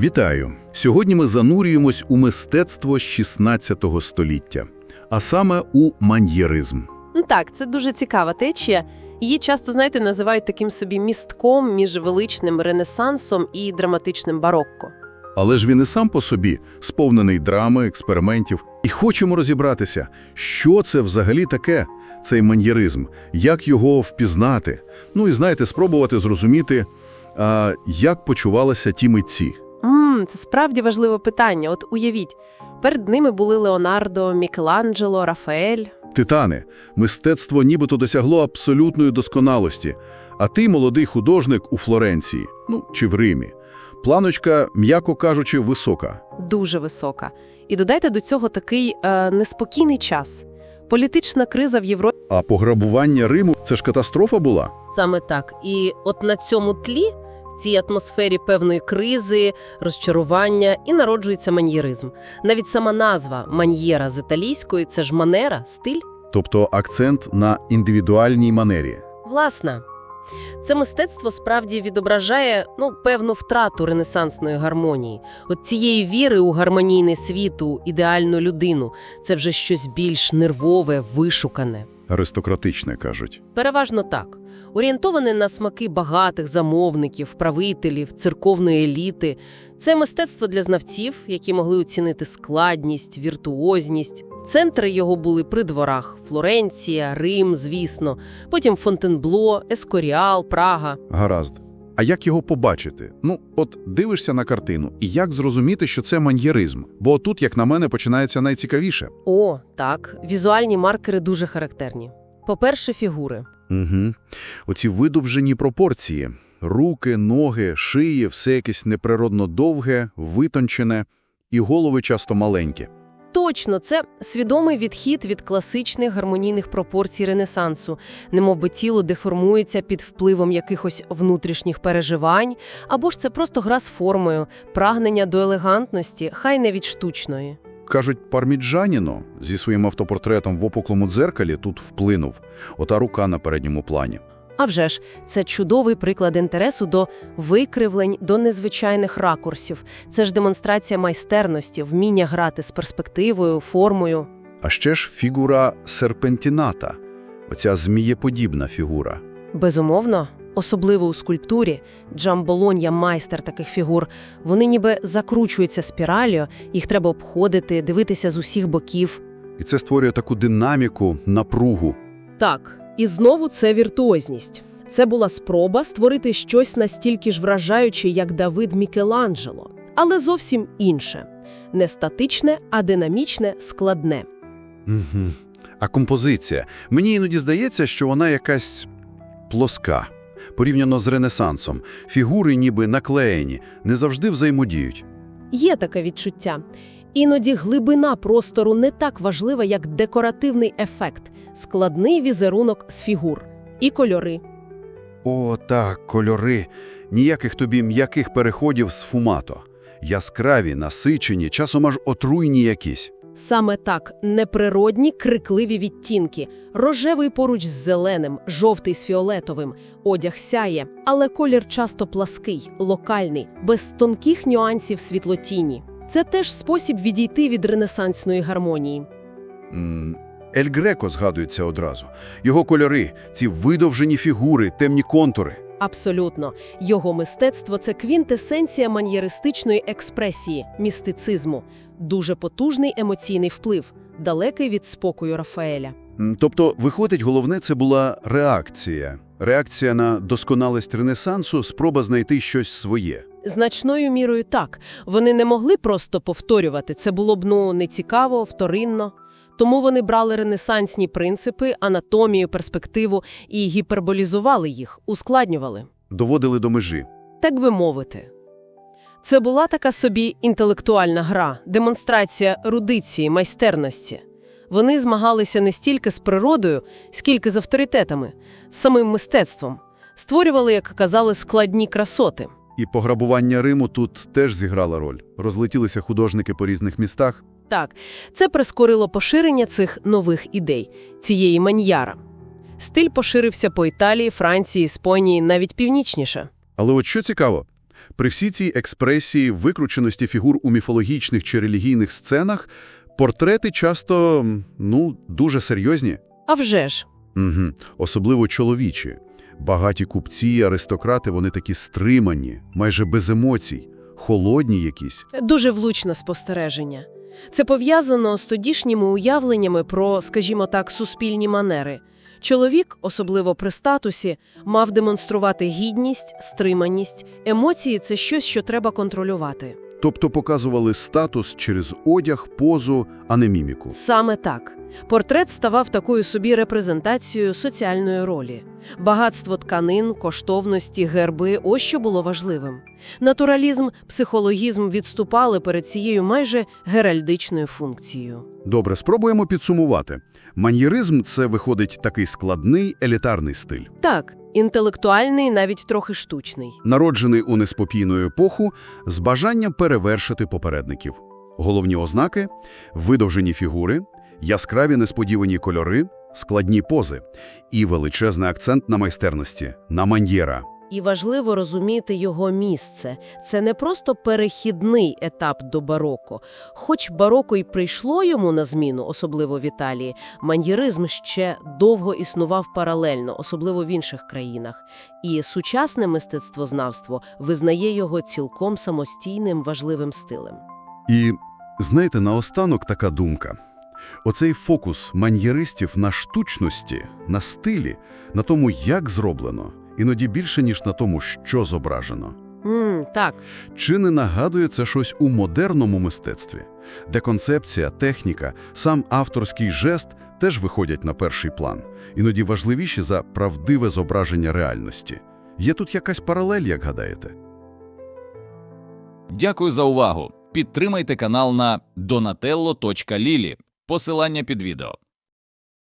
Вітаю! Сьогодні ми занурюємось у мистецтво 16 століття, а саме у маньєризм. Ну так, це дуже цікава течія. Її часто, знаєте, називають таким собі містком між величним ренесансом і драматичним барокко. Але ж він і сам по собі сповнений драми, експериментів. І хочемо розібратися, що це взагалі таке, цей маньєризм, як його впізнати. Ну і, знаєте, спробувати зрозуміти, а, як почувалися ті митці. Мм, це справді важливе питання. От уявіть, перед ними були Леонардо, Мікеланджело, Рафаель. Титани, мистецтво нібито досягло абсолютної досконалості, а ти молодий художник у Флоренції, ну чи в Римі. Планочка, м'яко кажучи, висока. дуже висока. І додайте до цього такий е, неспокійний час. Політична криза в Європі А пограбування Риму – це ж катастрофа була? саме так. І от на цьому тлі, цій атмосфері певної кризи, розчарування і народжується маньєризм. Навіть сама назва маньєра з італійської це ж манера, стиль. Тобто акцент на індивідуальній манері. Власне, це мистецтво справді відображає ну, певну втрату ренесансної гармонії. От цієї віри у гармонійний світ, у ідеальну людину це вже щось більш нервове, вишукане. Аристократичне, кажуть. Переважно так. Орієнтоване на смаки багатих замовників, правителів, церковної еліти. Це мистецтво для знавців, які могли оцінити складність, віртуозність. Центри його були при дворах – Флоренція, Рим, звісно, потім Фонтенбло, Ескоріал, Прага. Гаразд. А як його побачити? Ну, от дивишся на картину, і як зрозуміти, що це маньєризм? Бо тут, як на мене, починається найцікавіше. О, так, візуальні маркери дуже характерні. По-перше, фігури. Угу. Оці видовжені пропорції. Руки, ноги, шиї, все якесь неприродно довге, витончене, і голови часто маленькі. Точно, це свідомий відхід від класичних гармонійних пропорцій Ренесансу, немовби тіло деформується під впливом якихось внутрішніх переживань, або ж це просто гра з формою, прагнення до елегантності, хай не від штучної. Кажуть, Парміджаніно зі своїм автопортретом в опуклому дзеркалі тут вплинув. Ота рука на передньому плані. А вже ж, це чудовий приклад інтересу до викривлень, до незвичайних ракурсів. Це ж демонстрація майстерності, вміння грати з перспективою, формою. А ще ж фігура серпентіната, оця змієподібна фігура. Безумовно, особливо у скульптурі, Джамболонья майстер таких фігур, вони ніби закручуються спіраллю, їх треба обходити, дивитися з усіх боків. І це створює таку динаміку, напругу. Так, і знову це віртуозність. Це була спроба створити щось настільки ж вражаюче, як Давид Мікеланджело, але зовсім інше. Не статичне, а динамічне, складне. Угу. А композиція? Мені іноді здається, що вона якась плоска. Порівняно з Ренесансом. Фігури ніби наклеєні, не завжди взаємодіють. Є таке відчуття. Іноді глибина простору не так важлива, як декоративний ефект, складний візерунок з фігур і кольори. О, так, кольори. Ніяких тобі м'яких переходів з фумато. Яскраві, насичені, часом аж отруйні якісь. Саме так неприродні крикливі відтінки, рожевий поруч з зеленим, жовтий з фіолетовим, одяг сяє, але колір часто плаский, локальний, без тонких нюансів світлотіні. Це теж спосіб відійти від ренесансної гармонії. Ель Греко згадується одразу. Його кольори, ці видовжені фігури, темні контури. Абсолютно, його мистецтво це квінтесенція маньєристичної експресії, містицизму, дуже потужний емоційний вплив, далекий від спокою Рафаеля. Тобто, виходить, головне це була реакція. Реакція на досконалість Ренесансу, спроба знайти щось своє. Значною мірою так. Вони не могли просто повторювати, це було б ну нецікаво, вторинно. Тому вони брали ренесансні принципи, анатомію, перспективу і гіперболізували їх, ускладнювали, Доводили до межі. так би мовити. Це була така собі інтелектуальна гра, демонстрація рудиції, майстерності. Вони змагалися не стільки з природою, скільки з авторитетами, з самим мистецтвом, створювали, як казали, складні красоти. І пограбування Риму тут теж зіграло роль. Розлетілися художники по різних містах. Так, це прискорило поширення цих нових ідей, цієї маньяра. Стиль поширився по Італії, Франції, Іспанії, навіть північніше. Але от що цікаво, При всій цій експресії, викрученості фігур у міфологічних чи релігійних сценах, портрети часто, ну, дуже серйозні. А вже ж. Угу. Особливо чоловічі. Багаті купці і аристократи, вони такі стримані, майже без емоцій, холодні якісь. Дуже влучне спостереження. Це пов'язано з тодішніми уявленнями про, скажімо так, суспільні манери. Чоловік, особливо при статусі, мав демонструвати гідність, стриманість. Емоції – це щось, що треба контролювати. Тобто показували статус через одяг, позу, а не міміку. Саме так. Портрет ставав такою собі репрезентацією соціальної ролі. Багатство тканин, коштовності, герби – ось що було важливим. Натуралізм, психологізм відступали перед цією майже геральдичною функцією. Добре, спробуємо підсумувати. Маньєризм – це, виходить, такий складний, елітарний стиль. Так, інтелектуальний, навіть трохи штучний. Народжений у неспокійну епоху з бажанням перевершити попередників. Головні ознаки – видовжені фігури, яскраві несподівані кольори, складні пози і величезний акцент на майстерності, на маньєра. І важливо розуміти його місце. Це не просто перехідний етап до бароко. Хоч бароко й прийшло йому на зміну, особливо в Італії, маньєризм ще довго існував паралельно, особливо в інших країнах. І сучасне мистецтвознавство визнає його цілком самостійним важливим стилем. І, знаєте, наостанок така думка. Оцей фокус маньєристів на штучності, на стилі, на тому, як зроблено, іноді більше, ніж на тому, що зображено. М, так, Чи не нагадує це щось у модерному мистецтві, де концепція, техніка, сам авторський жест теж виходять на перший план, іноді важливіші за правдиве зображення реальності? Є тут якась паралель, як гадаєте? Дякую за увагу. Підтримайте канал на donatello.lili. Посилання під відео.